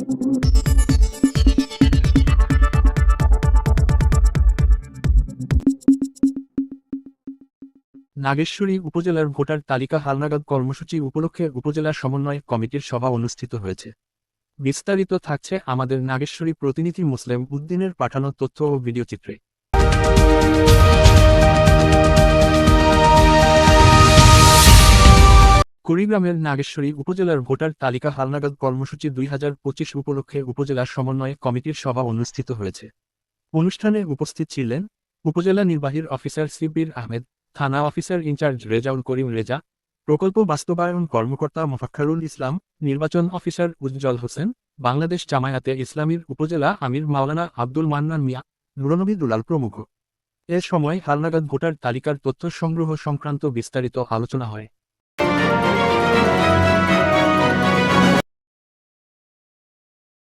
নাগেশ্বরী উপজেলার ভোটার তালিকা হালনাগাদ কর্মসূচি উপলক্ষে উপজেলা সমন্বয় কমিটির সভা অনুষ্ঠিত হয়েছে। বিস্তারিত থাকছে আমাদের নাগেশ্বরী প্রতিনিধি মুসলিম উদ্দিনের পাঠানো তথ্য ও ভিডিও কুড়িগ্রামের নাগেশ্বরী উপজেলার ভোটার তালিকা হালনাগাদ কর্মসূচি দুই হাজার পঁচিশ উপলক্ষে উপজেলা সমন্বয় কমিটির সভা অনুষ্ঠিত হয়েছে। অনুষ্ঠানে উপস্থিত ছিলেন উপজেলা নির্বাহীর অফিসার সিবির আহমেদ, থানা officer in charge Rezaul Karim Reza, প্রকল্প বাস্তবায়ন কর্মকর্তা মোফাক্কারুল ইসলাম, নির্বাচন অফিসার উজ্জ্বল হোসেন, বাংলাদেশ জামায়াতে ইসলামীর উপজেলা আমির মাওলানা আব্দুল মান্নান মিয়া, নুরনবী দুলাল প্রমুখ। এ সময় হালনাগাদ ভোটার তালিকার তথ্য সংগ্রহ সংক্রান্ত বিস্তারিত আলোচনা হয়।